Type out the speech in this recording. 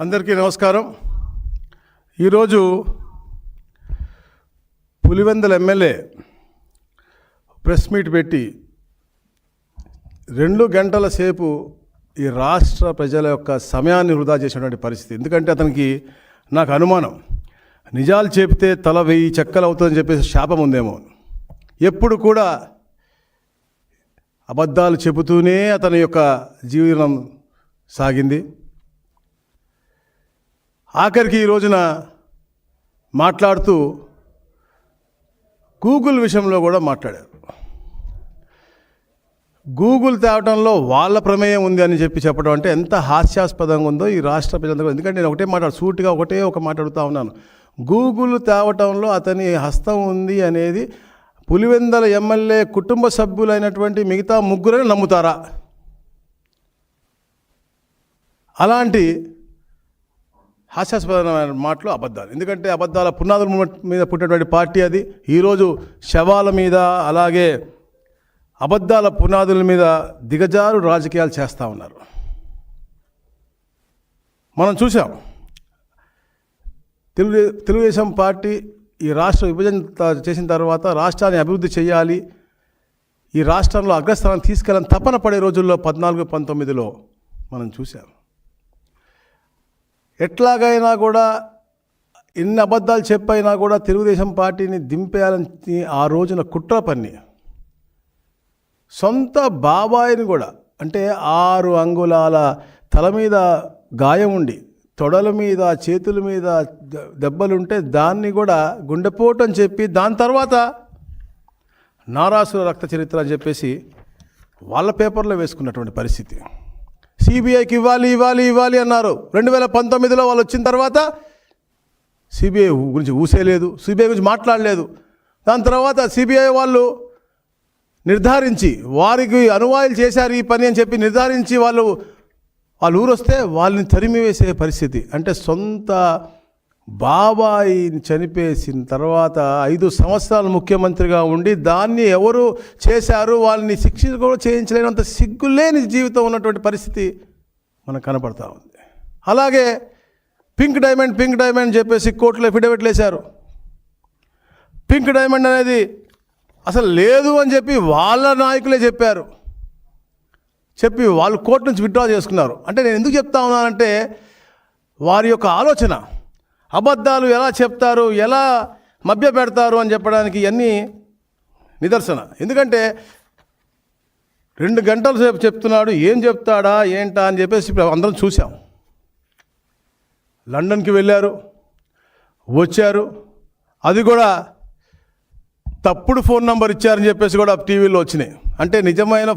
అందరికీ నమస్కారం. ఈరోజు పులివెందల ఎమ్మెల్యే ప్రెస్ మీట్ పెట్టి రెండు గంటల సేపు ఈ రాష్ట్ర ప్రజల యొక్క సమయాన్ని వృధా చేసినటువంటి పరిస్థితి. ఎందుకంటే అతనికి నాకు అనుమానం. నిజాలు చెబితే తల వెయ్యి చెక్కలు అవుతుందని చెప్పేసి శాపం ఉందేమో. ఎప్పుడు కూడా అబద్ధాలు చెబుతూనే అతని యొక్క జీవనం సాగింది. ఆఖరికి ఈ రోజున మాట్లాడుతూ గూగుల్ విషయంలో కూడా మాట్లాడారు. గూగుల్ తేవటంలో వాళ్ళ ప్రమేయం ఉంది అని చెప్పి చెప్పడం అంటే ఎంత హాస్యాస్పదంగా ఉందో ఈ రాష్ట్ర ప్రజలందరూ ఎందుకంటే నేను ఒకటే మాట్లాడు సూటిగా ఒకటే ఒక మాట్లాడుతూ ఉన్నాను. గూగుల్ తేవటంలో అతని హస్తం ఉంది అనేది పులివెందల ఎమ్మెల్యే కుటుంబ సభ్యులైనటువంటి మిగతా ముగ్గురని నమ్ముతారా? అలాంటి హాస్యాస్పదమైన మాటలు అబద్ధాలు. ఎందుకంటే అబద్ధాల పునాదుల మీద పుట్టినటువంటి పార్టీ అది. ఈరోజు శవాల మీద అలాగే అబద్ధాల పునాదుల మీద దిగజారు రాజకీయాలు చేస్తూ ఉన్నారు. మనం చూసాం తెలుగు తెలుగుదేశం పార్టీ ఈ రాష్ట్ర విభజన చేసిన తర్వాత రాష్ట్రాన్ని అభివృద్ధి చేయాలి. ఈ రాష్ట్రంలో అగ్రస్థానం తీసుకెళ్ళని తపన పడే రోజుల్లో పద్నాలుగు పంతొమ్మిదిలో మనం చూసాం ఎట్లాగైనా కూడా ఎన్ని అబద్ధాలు చెప్పైనా కూడా తెలుగుదేశం పార్టీని దింపేయాలని ఆ రోజున కుట్ర పన్ని. సొంత బాబాయిని కూడా అంటే ఆరు అంగుళాల తల మీద గాయం ఉండి తొడల మీద చేతుల మీద దెబ్బలుంటే దాన్ని కూడా గుండెపోటు అని చెప్పి దాని తర్వాత నారాసుల రక్త చరిత్ర అని చెప్పేసి వాళ్ళ పేపర్లో వేసుకున్నటువంటి పరిస్థితి. సిబిఐకి ఇవ్వాలి ఇవ్వాలి ఇవ్వాలి అన్నారు. రెండు వేల పంతొమ్మిదిలో వాళ్ళు వచ్చిన తర్వాత సిబిఐ గురించి ఊసేయలేదు సిబిఐ గురించి మాట్లాడలేదు. దాని తర్వాత సిబిఐ వాళ్ళు నిర్ధారించి వారికి అనువాయులు చేశారు ఈ పని అని చెప్పి నిర్ధారించి వాళ్ళు వాళ్ళు ఊరొస్తే వాళ్ళని తరిమి వేసే పరిస్థితి. అంటే సొంత బాబాయి చనిపేసిన తర్వాత ఐదు సంవత్సరాలు ముఖ్యమంత్రిగా ఉండి దాన్ని ఎవరు చేశారు వాళ్ళని శిక్ష కూడా చేయించలేనంత సిగ్గులేని జీవితం ఉన్నటువంటి పరిస్థితి మనకు కనపడతా ఉంది. అలాగే పింక్ డైమండ్ పింక్ డైమండ్ చెప్పేసి కోర్టులో ఎఫిడవిట్లు వేశారు. పింక్ డైమండ్ అనేది అసలు లేదు అని చెప్పి వాళ్ళ నాయకులే చెప్పారు. చెప్పి వాళ్ళు కోర్టు నుంచి విత్డ్రా చేసుకున్నారు. అంటే నేను ఎందుకు చెప్తా ఉన్నానంటే వారి యొక్క ఆలోచన అబద్ధాలు ఎలా చెప్తారు ఎలా మభ్య పెడతారు అని చెప్పడానికి ఇవన్నీ నిదర్శన. ఎందుకంటే రెండు గంటల సేపు చెప్తున్నాడు ఏం చెప్తాడా ఏంటా అని చెప్పేసి అందరం చూసాం లండన్కి వెళ్ళారు వచ్చారు. అది కూడా తప్పుడు ఫోన్ నెంబర్ ఇచ్చారని చెప్పేసి కూడా టీవీలో వచ్చినాయి. అంటే నిజమైన